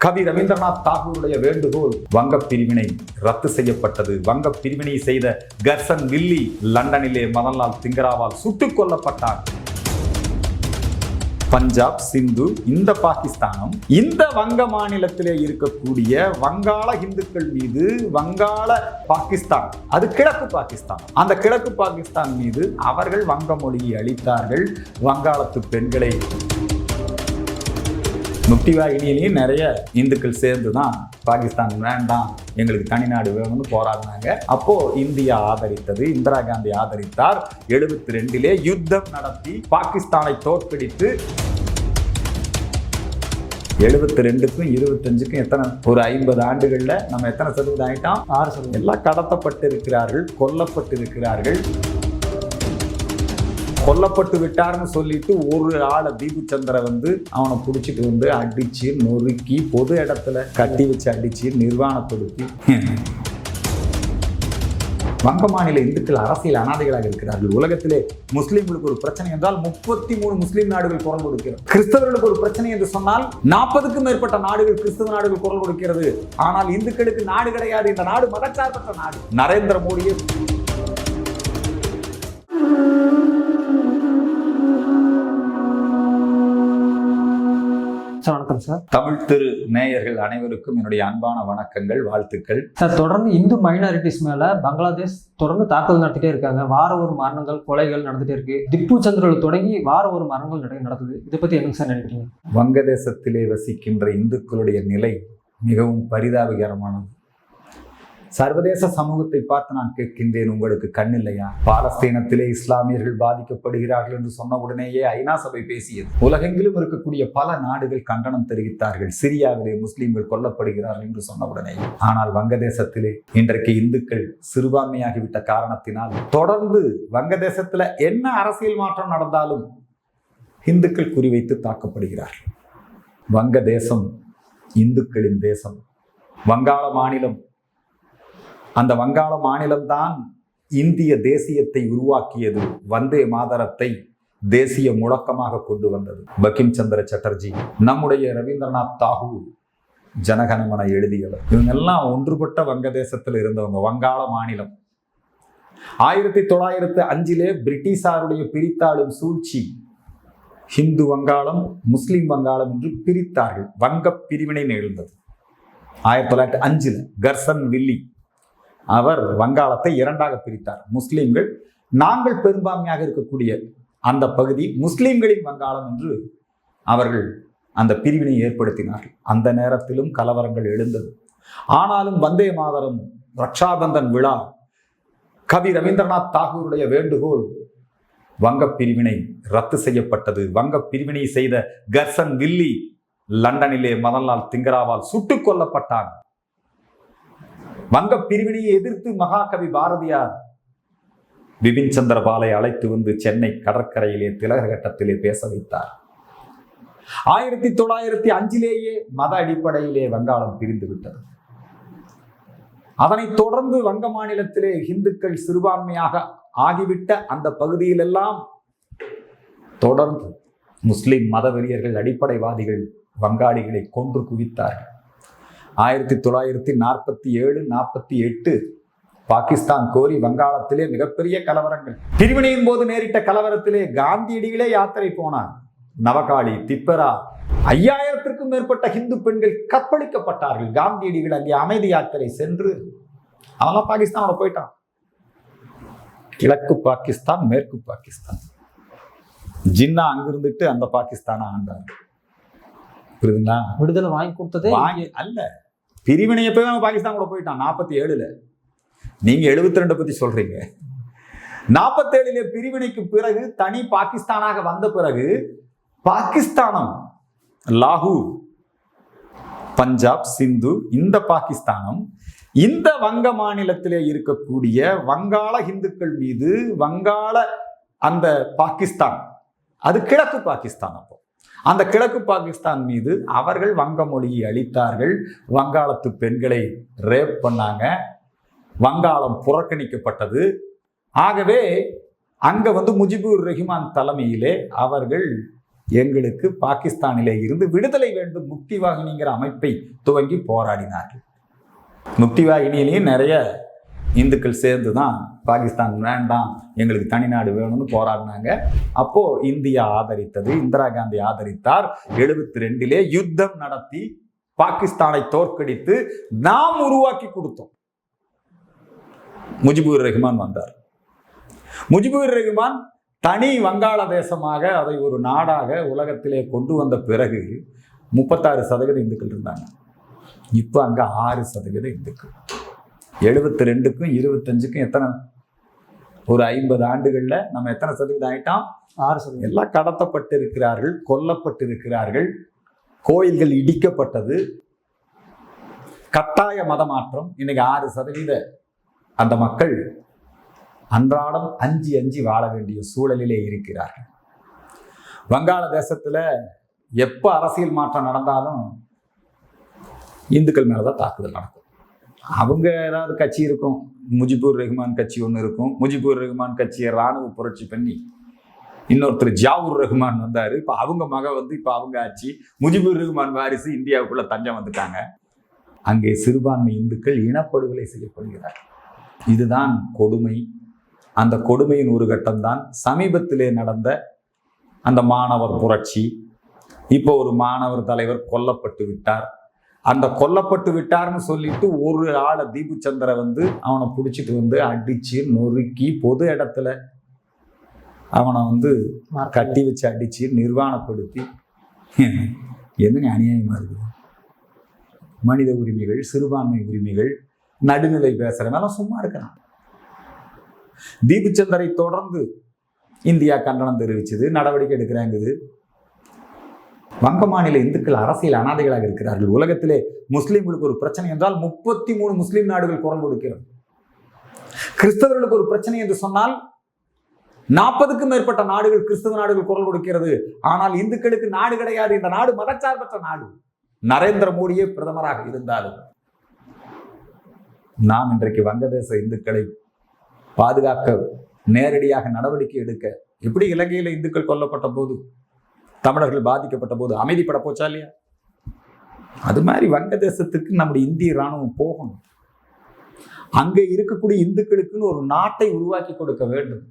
கவி ரவீந்திரநாத் தாகூருடைய வேண்டுகோள் வங்க பிரிவினை ரத்து செய்யப்பட்டது. வங்க பிரிவினை செய்த கர்சன் வில்லி லண்டனிலே மதன்லால் திங்கராவால் சுட்டுக் கொல்லப்பட்டார். பஞ்சாப் சிந்து இந்த பாகிஸ்தானும் இந்த வங்க மாநிலத்திலே இருக்கக்கூடிய வங்காள இந்துக்கள் மீது வங்காள பாகிஸ்தான் அது கிழக்கு பாகிஸ்தான். அந்த கிழக்கு பாகிஸ்தான் மீது அவர்கள் வங்க மொழியை அளித்தார்கள் வங்காளத்து பெண்களை முக்திவாகினியிலையும் நிறைய இந்துக்கள் சேர்ந்து தான் பாகிஸ்தான் வேண்டாம் எங்களுக்கு தனிநாடு வேணும்னு போராடினாங்க. அப்போ இந்தியா ஆதரித்தது இந்திரா காந்தி ஆதரித்தார். எழுபத்தி ரெண்டிலே யுத்தம் நடத்தி பாகிஸ்தானை தோற்கடித்து எழுபத்தி ரெண்டுக்கும் இருபத்தஞ்சுக்கும் எத்தனை ஒரு ஐம்பது ஆண்டுகள்ல நம்ம எத்தனை சதவீதம் ஆயிட்டோம்? ஆறு சதவீதம். எல்லாம் கடத்தப்பட்டு இருக்கிறார்கள் கொல்லப்பட்டு இருக்கிறார்கள் கொல்லப்பட்டு விட்டார்னு சொல்லிட்டு ஒரு ஆளை தீபு சந்திர வந்து அவனை பிடிச்சிட்டு வந்து அடிச்சு நொறுக்கி பொது இடத்துல கட்டி வச்சு அடிச்சு நிர்வாணப்படுத்தி. வங்க மாநில இந்துக்கள் அரசியல் அனாதைகளாக இருக்கிறார்கள். உலகத்திலே முஸ்லீம்களுக்கு ஒரு பிரச்சனை என்றால் முப்பத்தி மூணு முஸ்லீம் நாடுகள் குரல் கொடுக்கிறது. கிறிஸ்தவர்களுக்கு ஒரு பிரச்சனை என்று சொன்னால் நாற்பதுக்கும் மேற்பட்ட நாடுகள் கிறிஸ்தவ நாடுகள் குரல் கொடுக்கிறது. ஆனால் இந்துக்களுக்கு நாடு கிடையாது. இந்த நாடு மதச்சார்பற்ற நாடு. நரேந்திர மோடியை சார் வணக்கம் சார். தமிழ் திரு நேயர்கள் அனைவருக்கும் என்னுடைய அன்பான வணக்கங்கள் வாழ்த்துக்கள். சார் தொடர்ந்து இந்து மைனாரிட்டிஸ் மேல பங்களாதேஷ் தொடர்ந்து தாக்குதல் நடத்திட்டே இருக்காங்க. வார ஒரு மரணங்கள் கொலைகள் நடந்துட்டே இருக்கு. திப்பு சந்திரல் தொடங்கி வார ஒரு மரணங்கள் நட- நடக்குது. இதை பத்தி என்னங்க சார் நினைக்கிறீங்க? வங்கதேசத்திலே வசிக்கின்ற இந்துக்களுடைய நிலை மிகவும் பரிதாபகரமானது. சர்வதேச சமூகத்தை பார்த்து நான் கேட்கின்றேன் உங்களுக்கு கண்ணில்லையா பாலஸ்தீனத்திலே இஸ்லாமியர்கள் பாதிக்கப்படுகிறார்கள் என்று சொன்ன உடனேயே ஐநா சபை பேசியது. உலகெங்கிலும் இருக்கக்கூடிய பல நாடுகள் கண்டனம் தெரிவித்தார்கள். சிரியாவிலே முஸ்லிம்கள் கொல்லப்படுகிறார்கள் என்று சொன்ன உடனே ஆனால் வங்கதேசத்திலே இன்றைக்கு இந்துக்கள் சிறுபான்மையாகிவிட்ட காரணத்தினால் தொடர்ந்து வங்கதேசத்தில் என்ன அரசியல் மாற்றம் நடந்தாலும் இந்துக்கள் குறிவைத்து தாக்கப்படுகிறார்கள். வங்கதேசம் இந்துக்களின் தேசம். வங்காள மாநிலம் அந்த வங்காள மாநிலம்தான் இந்திய தேசியத்தை உருவாக்கியது. வந்தே மாதரத்தை தேசிய முழக்கமாக கொண்டு வந்தது. பக்கிம் சந்திர சட்டர்ஜி நம்முடைய ரவீந்திரநாத் தாகூர் ஜனகணமன எழுதியவர். இவங்கெல்லாம் ஒன்றுபட்ட வங்கதேசத்தில் இருந்தவங்க வங்காள மாநிலம். ஆயிரத்தி தொள்ளாயிரத்து அஞ்சிலே பிரிட்டிஷாருடைய பிரித்தாளும் சூழ்ச்சி ஹிந்து வங்காளம் முஸ்லிம் வங்காளம் என்று பிரித்தார்கள். வங்க பிரிவினை நிகழ்ந்தது. ஆயிரத்தி தொள்ளாயிரத்தி அஞ்சில் கர்சன் வில்லி அவர் வங்காளத்தை இரண்டாக பிரித்தார். முஸ்லீம்கள் நாங்கள் பெரும்பான்மையாக இருக்கக்கூடிய அந்த பகுதி முஸ்லீம்களின் வங்காளம் என்று அவர்கள் அந்த பிரிவினை ஏற்படுத்தினார்கள். அந்த நேரத்திலும் கலவரங்கள் எழுந்தது. ஆனாலும் வந்தே மாதரம் ரக்ஷாபந்தன் விழா கவி ரவீந்திரநாத் தாகூருடைய வேண்டுகோள் வங்க பிரிவினை ரத்து செய்யப்பட்டது. வங்க பிரிவினை செய்த கர்சன் வில்லி லண்டனிலே மதன்லால் திங்கராவால் சுட்டுக் கொல்லப்பட்டான். வங்க பிரிவினையை எதிர்த்து மகாகவி பாரதியார் பிபின் சந்திரபாலை அழைத்து வந்து சென்னை கடற்கரையிலே திலகர் கட்டத்திலே பேச வைத்தார். ஆயிரத்தி தொள்ளாயிரத்தி அஞ்சிலேயே மத அடிப்படையிலே வங்காளம் பிரிந்து விட்டது. அதனைத் தொடர்ந்து வங்க மாநிலத்திலே இந்துக்கள் சிறுபான்மையாக ஆகிவிட்ட அந்த பகுதியிலெல்லாம் தொடர்ந்து முஸ்லிம் மதவெறியர்கள் அடிப்படைவாதிகள் வங்காளிகளை கொன்று குவித்தார்கள். ஆயிரத்தி தொள்ளாயிரத்தி நாற்பத்தி ஏழு நாற்பத்தி எட்டு பாகிஸ்தான் கோரி வங்காளத்திலே மிகப்பெரிய கலவரங்கள். பிரிவினையின் போது நேரிட்ட கலவரத்திலே காந்தியடிகளே யாத்திரை போனார். நவகாளி திப்பரா ஐயாயிரத்திற்கும் மேற்பட்ட இந்து பெண்கள் கற்பழிக்கப்பட்டார்கள். காந்தியடிகள் அங்கே அமைதி யாத்திரை சென்று அவெல்லாம் பாகிஸ்தானோட போயிட்டான். கிழக்கு பாகிஸ்தான் மேற்கு பாகிஸ்தான். ஜின்னா அங்கிருந்துட்டு அந்த பாகிஸ்தானை ஆண்டார் புரியுதுங்களா? விடுதலை வாங்கி கொடுத்ததே அல்ல. பிரிவினையை போய் அவன் பாகிஸ்தான் கூட போயிட்டான். நாற்பத்தி ஏழுல நீங்க எழுபத்தி ரெண்டை பத்தி சொல்றீங்க. நாற்பத்தேழுல பிரிவினைக்கு பிறகு தனி பாகிஸ்தானாக வந்த பிறகு பாகிஸ்தானம் லாகூர் பஞ்சாப் சிந்து இந்த பாகிஸ்தானம் இந்த வங்க மாநிலத்திலே இருக்கக்கூடிய வங்காள இந்துக்கள் மீது வங்காள அந்த பாகிஸ்தான் அது கிழக்கு பாகிஸ்தான் அப்போ. அந்த கிழக்கு பாகிஸ்தான் மீது அவர்கள் வங்க மொழியை அளித்தார்கள் வங்காளத்து பெண்களை ரேப் பண்ணாங்க. வங்காளம் புறக்கணிக்கப்பட்டது. ஆகவே அங்கே வந்து முஜிபுர் ரஹ்மான் தலைமையிலே அவர்கள் எங்களுக்கு பாகிஸ்தானிலே இருந்து விடுதலை வேண்டும் முக்தி வாகினிங்கிற அமைப்பை துவங்கி போராடினார்கள். முக்தி வாகினியிலையும் நிறைய இந்துக்கள் சேர்ந்து தான் பாகிஸ்தான் வேண்டாம் எங்களுக்கு தனிநாடு வேணும்னு போராடினாங்க. அப்போ இந்தியா ஆதரித்தது இந்திரா காந்தி ஆதரித்தார். எழுபத்தி ரெண்டிலே யுத்தம் நடத்தி பாகிஸ்தானை தோற்கடித்து நாம் உருவாக்கி கொடுத்தோம். முஜிபுர் ரஹ்மான் வந்தார். முஜிபுர் ரஹ்மான் தனி வங்காளதேசமாக அதை ஒரு நாடாக உலகத்திலே கொண்டு வந்த பிறகு முப்பத்தாறு சதவீத இந்துக்கள் இருந்தாங்க. இப்போ அங்கே ஆறு சதவீதம் இந்துக்கள். எழுபத்தி ரெண்டுக்கும் இருபத்தஞ்சுக்கும் எத்தனை? ஒரு ஐம்பது ஆண்டுகளில் நம்ம எத்தனை சதவீதம் ஆயிட்டோம்? ஆறு சதவீதம். எல்லாம் கடத்தப்பட்டு இருக்கிறார்கள் கொல்லப்பட்டு இருக்கிறார்கள் கோயில்கள் இடிக்கப்பட்டது கட்டாய மதமாற்றம். இன்னைக்கு ஆறு சதவீத அந்த மக்கள் அன்றாடம் அஞ்சு அஞ்சு வாழ வேண்டிய சூழலிலே இருக்கிறார்கள். வங்காளதேசத்துல எப்போ அரசியல் மாற்றம் நடந்தாலும் இந்துக்கள் மேலதான் தாக்குதல் நடக்கும். அவங்க ஏதாவது கட்சி இருக்கும். முஜிபுர் ரஹ்மான் கட்சி ஒன்று இருக்கும். முஜிபுர் ரஹ்மான் கட்சியை ராணுவ புரட்சி பண்ணி இன்னொருத்தர் ஜாவூர் ரஹ்மான் வந்தார். இப்போ அவங்க மக வந்து இப்போ அவங்க ஆட்சி. முஜிபுர் ரஹ்மான் வாரிசு இந்தியாவுக்குள்ளே தஞ்சம் வந்துட்டாங்க. அங்கே சிறுபான்மை இந்துக்கள் இனப்படுகொலை செய்யப்படுகிறார் இதுதான் கொடுமை. அந்த கொடுமையின் ஒரு கட்டம்தான் சமீபத்திலே நடந்த அந்த மாணவர் புரட்சி. இப்போ ஒரு மாணவர் தலைவர் கொல்லப்பட்டு விட்டார். அந்த கொல்லப்பட்டு விட்டார்னு சொல்லிட்டு ஒரு ஆளை தீபு சந்திர வந்து அவனை பிடிச்சிட்டு வந்து அடிச்சு நொறுக்கி பொது இடத்துல அவனை வந்து கட்டி வச்சு அடிச்சு நிர்வாணப்படுத்தி. என்னங்க அநியாயமா இருக்குது? மனித உரிமைகள் சிறுபான்மை உரிமைகள் நடுநிலை பேசுறவங்க சும்மா இருக்கிறான் தீபுச்சந்தரை தொடர்ந்து இந்தியா கண்டனம் தெரிவிச்சது நடவடிக்கை எடுக்கிறாங்குது. வங்க மாநில இந்துக்கள் அரசியல் அனாதைகளாக இருக்கிறார்கள். உலகத்திலே முஸ்லீம்களுக்கு ஒரு பிரச்சனை என்றால் முப்பத்தி மூணு முஸ்லீம் நாடுகள் குரல் கொடுக்கிறது. கிறிஸ்தவர்களுக்கு ஒரு பிரச்சனை என்று சொன்னால் நாற்பதுக்கும் மேற்பட்ட நாடுகள் கிறிஸ்தவ நாடுகள் குரல் கொடுக்கிறது. ஆனால் இந்துக்களுக்கு நாடு கிடையாது. இந்த நாடு மதச்சார்பற்ற நாடு. நரேந்திர மோடியே பிரதமராக இருந்தாலும் நாம் இன்றைக்கு வங்கதேச இந்துக்களை பாதுகாக்க நேரடியாக நடவடிக்கை எடுக்க எப்படி இலங்கையில் இந்துக்கள் கொல்லப்பட்ட போது தமிழர்கள் பாதிக்கப்பட்ட போது அமைதிப்பட போச்சா இல்லையா? அது மாதிரி வங்கதேசத்துக்கு நம்முடைய இந்திய இராணுவம் போகணும். அங்கே இருக்கக்கூடிய இந்துக்களுக்குன்னு ஒரு நாட்டை உருவாக்கி கொடுக்க வேண்டும்.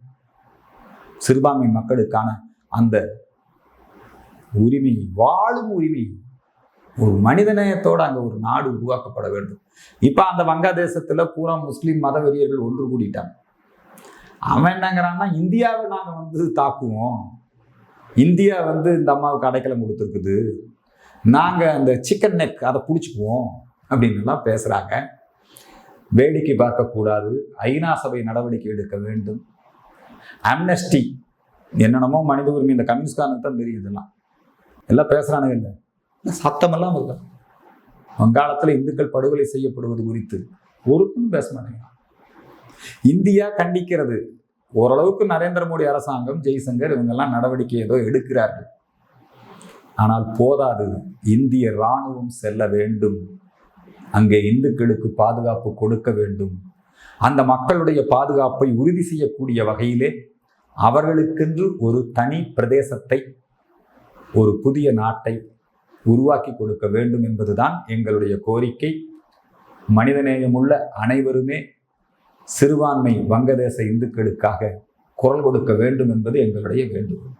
சிறுபான்மை மக்களுக்கான அந்த உரிமை வாழும் உரிமை ஒரு மனிதநேயத்தோடு அங்கே ஒரு நாடு உருவாக்கப்பட வேண்டும். இப்போ அந்த வங்காதேசத்தில் பூரா முஸ்லீம் மத வெறியர்கள் ஒன்று கூடிட்டாங்க. அவன் என்னங்கிறான்னா இந்தியாவை நாங்கள் வந்து தாக்குவோம். இந்தியா வந்து இந்த அம்மாவுக்கு அடைக்கலம் கொடுத்துருக்குது. நாங்க அந்த சிக்கன் நெக் அதை பிடிச்சிக்குவோம் அப்படின்னு எல்லாம் பேசுறாங்க. வேடிக்கை பார்க்கக்கூடாது. ஐநா சபை நடவடிக்கை எடுக்க வேண்டும். அம்னஸ்டி என்னென்னமோ மனித உரிமை இந்த கம்யூனிஸ்ட்காரனுக்கு தான் தெரியும் இதெல்லாம். எல்லாம் பேசுறானுங்க இல்லை. சத்தமெல்லாம் இல்லை வங்காளத்தில் இந்துக்கள் படுகொலை செய்யப்படுவது குறித்து ஒருத்தரும் பேச மாட்டேங்கிறான் இந்தியா கண்டிக்கிறது. ஓரளவுக்கு நரேந்திர மோடி அரசாங்கம் ஜெய்சங்கர் இவங்கெல்லாம் நடவடிக்கை ஏதோ எடுக்கிறார்கள். ஆனால் போதாது. இந்திய இராணுவம் செல்ல வேண்டும். அங்கே இந்துக்களுக்கு பாதுகாப்பு கொடுக்க வேண்டும். அந்த மக்களுடைய பாதுகாப்பை உறுதி செய்யக்கூடிய வகையிலே அவர்களுக்கென்று ஒரு தனி பிரதேசத்தை ஒரு புதிய நாட்டை உருவாக்கி கொடுக்க வேண்டும் என்பதுதான் எங்களுடைய கோரிக்கை. மனிதநேயமுள்ள அனைவருமே சிறுபான்மை வங்கதேச இந்துக்களுக்காக குரல் கொடுக்க வேண்டும் என்பது எங்களுடைய வேண்டுகோள்.